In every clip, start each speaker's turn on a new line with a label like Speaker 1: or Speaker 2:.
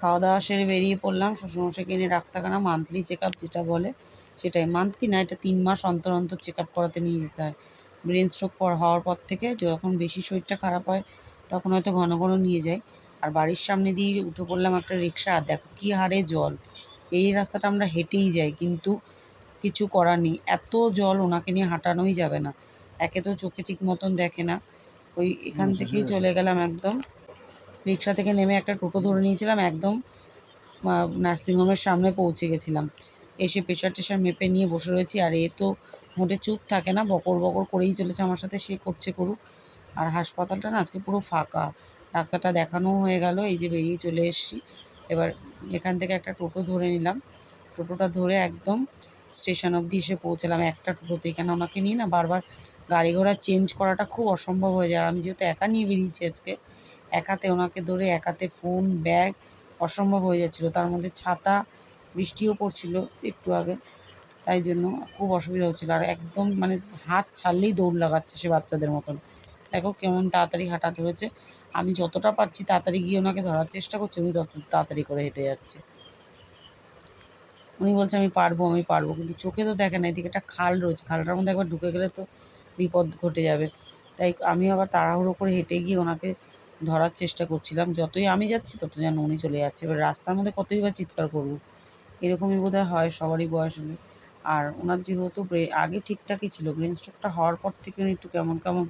Speaker 1: খাওয়া দাওয়া সেরে বেরিয়ে পড়লাম। শ্বশুরমশাইকে এনে ডাক্তারখানা মান্থলি চেক আপ যেটা বলে সেটাই। মান্থলি না এটা তিন মাস অন্তর অন্তর চেক আপ করাতে নিয়ে যেতে হয়। ব্রেন স্ট্রোক পর হওয়ার পর থেকে যখন বেশি শরীরটা খারাপ হয় তখন হয়তো ঘন ঘন নিয়ে যাই আর বাড়ির সামনে দিয়ে উঠে পড়লাম একটা রিক্সা। আর দেখো কী হারে জল। এই রাস্তাটা আমরা হেঁটেই যাই কিন্তু কিছু করার নেই। এত জল ওনাকে নিয়ে হাঁটানোই যাবে না। একে তো চোখে ঠিক মতন দেখে না। ওই এখান থেকেই চলে গেলাম একদম। রিক্সা থেকে নেমে একটা টোটো ধরে নিয়েছিলাম, একদম নার্সিংহোমের সামনে পৌঁছে গেছিলাম। এসে প্রেশার টেশার মেপে নিয়ে বসে রয়েছি, আর এ তো মোটে চুপ থাকে না, বকর বকর করেই চলেছে আমার সাথে, সে করছে করুক। আর হাসপাতালটা না আজকে পুরো ফাঁকা, ডাক্তারটা দেখানোও হয়ে গেল, এই যে বেরিয়ে চলে এসেছি। এবার এখান থেকে একটা টোটো ধরে নিলাম। টোটোটা ধরে একদম স্টেশন অবধি এসে পৌঁছালাম একটা টোটোতে। কেন ওনাকে নিয়ে না বারবার গাড়ি ঘোড়া চেঞ্জ করাটা খুব অসম্ভব হয়ে যায় আমি যেহেতু একা নিয়ে বেরিয়েছি আজকে একাতে ওনাকে ধরে একাতে ফোন ব্যাগ অসম্ভব হয়ে যাচ্ছিল। তার মধ্যে ছাতা, বৃষ্টিও পড়ছিল একটু আগে। তাই জন্য খুব অসুবিধা হচ্ছিল। আর একদম মানে হাত ছাড়লেই দৌড় লাগাচ্ছে সে বাচ্চাদের মতন। দেখো কেমন তাড়াতাড়ি হাঁটা ধরেছে আমি যতটা পারছি তাড়াতাড়ি গিয়ে ওনাকে ধরার চেষ্টা করছি, উনি তত তাড়াতাড়ি করে হেঁটে যাচ্ছে। উনি বলছে, আমি পারব আমি পারব। কিন্তু চোখে তো দেখে না, এদিকে একটা খাল রয়েছে। খালটার মধ্যে একবার ঢুকে গেলে তো বিপদ ঘটে যাবে। তাই আমি আবার তাড়াহুড়ো করে হেঁটে গিয়ে ওনাকে ধরার চেষ্টা করছিলাম। যতই আমি যাচ্ছি তত যেন উনি চলে যাচ্ছে। এবার রাস্তার মধ্যে কতই বা চিৎকার করব? এরকমই বোধহয় হয়, সবারই বয়স হলে। আর ওনার যেহেতু আগে ঠিকঠাকই ছিল ব্রেন স্ট্রোকটা হওয়ার পর থেকে উনি একটু কেমন কেমন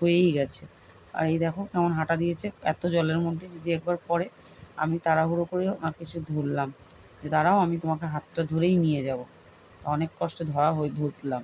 Speaker 1: হয়েই গেছে। আর এই দেখো কেমন হাঁটা দিয়েছে, এত জলের মধ্যে যদি একবার পড়ে, আমি তাড়াহুড়ো করে ওনাকে কিছু ধরলাম। যে, দাঁড়াও, আমি তোমাকে হাতটা ধরেই নিয়ে যাব। অনেক কষ্টে ধরা হয়ে, ধরলাম।